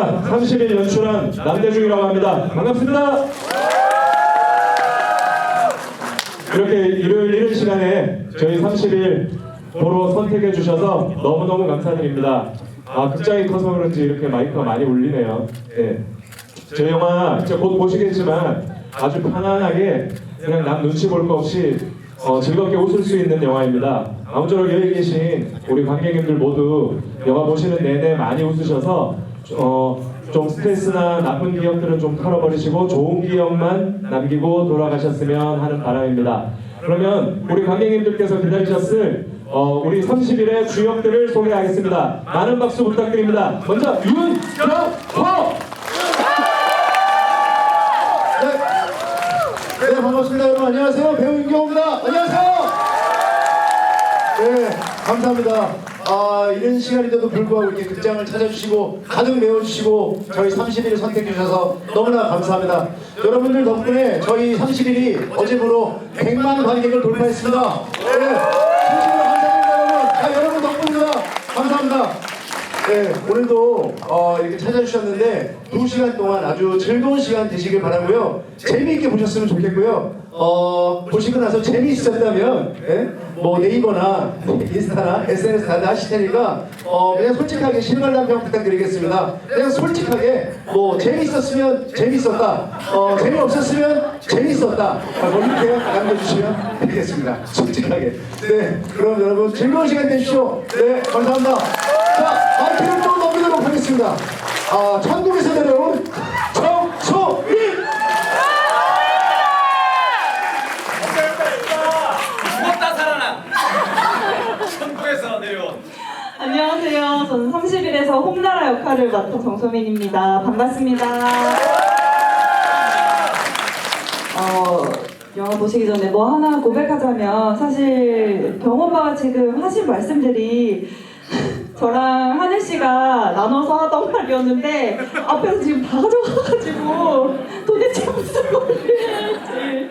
30일 연출한 남대중이라고 합니다. 반갑습니다. 이렇게 일요일 이른 시간에 저희 30일 보러 선택해 주셔서 너무너무 감사드립니다. 아, 극장이 커서 그런지 이렇게 마이크가 많이 울리네요. 네. 저 영화 이제 곧 보시겠지만 아주 편안하게 그냥 남 눈치 볼 거 없이 어, 즐겁게 웃을 수 있는 영화입니다. 아무쪼록 여기 계신 우리 관객님들 모두 영화 보시는 내내 많이 웃으셔서 어, 좀 스트레스나 나쁜 기억들은 좀 털어버리시고 좋은 기억만 남기고 돌아가셨으면 하는 바람입니다. 그러면 우리 관객님들께서 기다리셨을 어, 우리 30일의 주역들을 소개하겠습니다. 많은 박수 부탁드립니다. 먼저 윤정호! 네. 네, 반갑습니다. 여러분 안녕하세요. 배우 임경호입니다. 안녕하세요. 네, 감사합니다. 아, 이런 시간인데도 불구하고 이렇게 극장을 찾아주시고 가득 메워주시고 저희 30일 선택해 주셔서 너무나 감사합니다. 여러분들 덕분에 저희 30일이 어제부로 100만 관객을 돌파했습니다. 네, 진심으로 감사드립니다, 여러분. 다 여러분 덕분입니다. 감사합니다. 네, 오늘도 어, 이렇게 찾아주셨는데 두 시간 동안 아주 즐거운 시간 되시길 바라고요. 재미있게 보셨으면 좋겠고요. 어, 보시고 나서 재미있었다면 예? 뭐 네이버나 인스타나 SNS 다들 하실 테니까 어, 그냥 솔직하게 실감난 평 부탁드리겠습니다. 그냥 솔직하게 뭐 재미있었으면 재미있었다. 어, 재미없었으면 재미있었다. 아, 뭐 이렇게 남겨주시면 되겠습니다. 솔직하게. 네, 그럼 여러분 즐거운 시간 되십시오. 네, 감사합니다. 자, 마이크를 좀 넘기도록 하겠습니다. 아, 천국에서 내려온 정소민! 죽었다 살아나 천국에서 내려온 안녕하세요. 저는 30일에서 홈나라 역할을 맡은 정소민입니다. 반갑습니다. 어, 영화 보시기 전에 뭐 하나 고백하자면 사실 병원바가 지금 하신 말씀들이 저랑 하늘 씨가 나눠서 하던 말이었는데 앞에서 지금 다 가져가가지고 도대체 무슨 할지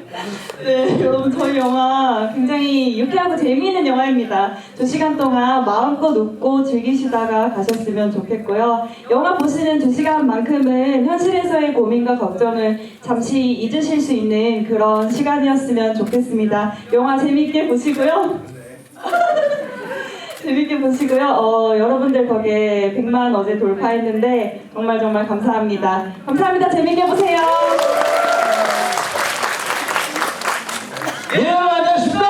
네 여러분 저희 영화 굉장히 유쾌하고 재미있는 영화입니다. 두 시간 동안 마음껏 웃고 즐기시다가 가셨으면 좋겠고요. 영화 보시는 두 시간만큼은 현실에서의 고민과 걱정을 잠시 잊으실 수 있는 그런 시간이었으면 좋겠습니다. 영화 재미있게 보시고요 재밌게 보시고요. 어, 여러분들 덕에 100만 어제 돌파했는데 정말 정말 감사합니다. 감사합니다. 재밌게 보세요. 예, 안녕하십니까.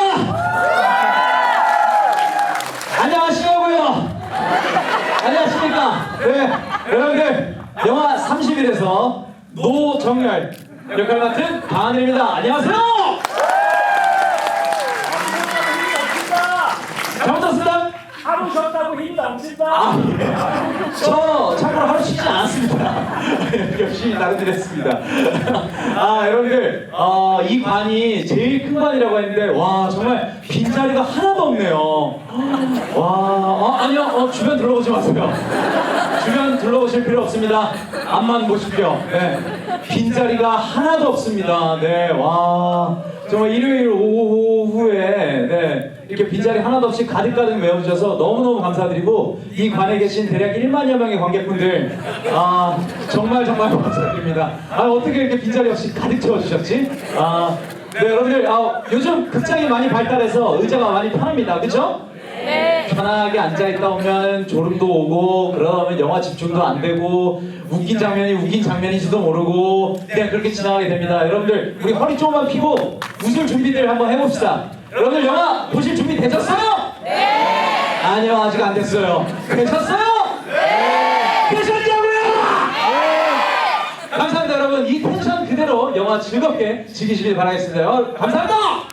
안녕하시냐고요. 안녕하십니까. 네, 여러분들 영화 30일에서 노정열 역할 맡은 강하늘입니다. 안녕하세요. 잘못했습니다. 하루 쉬었다고 힘도 안 찐다 아, 예. 저 참고로 하루 쉬지 않았습니다. 열심히 나름대로 했습니다. 아, 여러분들, 어, 이 관이 제일 큰 관이라고 했는데, 와, 정말 빈자리가 하나도 없네요. 와, 어, 아니요, 어, 주변 둘러보지 마세요. 주변 둘러보실 필요 없습니다. 앞만 보십시오. 네. 빈자리가 하나도 없습니다. 네, 와. 정말 일요일 오후에, 네. 이렇게 빈자리 하나도 없이 가득가득 메워주셔서 너무너무 감사드리고 이 관에 계신 대략 1만여 명의 관객분들 아 정말 정말 감사드립니다. 아 어떻게 이렇게 빈자리 없이 가득 채워주셨지? 아 네, 여러분들 아, 요즘 극장이 많이 발달해서 의자가 많이 편합니다. 그죠? 편하게 앉아있다 보면 졸음도 오고 그러면 영화 집중도 안 되고 웃긴 장면이 웃긴 장면인지도 모르고 그냥 그렇게 지나가게 됩니다. 여러분들 우리 허리 조금만 피고 웃을 준비들 한번 해봅시다 여러분들 영화 보실 준비 되셨어요? 네. 아니요 아직 안 됐어요. 되셨어요? 네. 되셨냐고요? 네. 감사합니다 여러분. 이 텐션 그대로 영화 즐겁게 즐기시길 바라겠습니다. 어, 감사합니다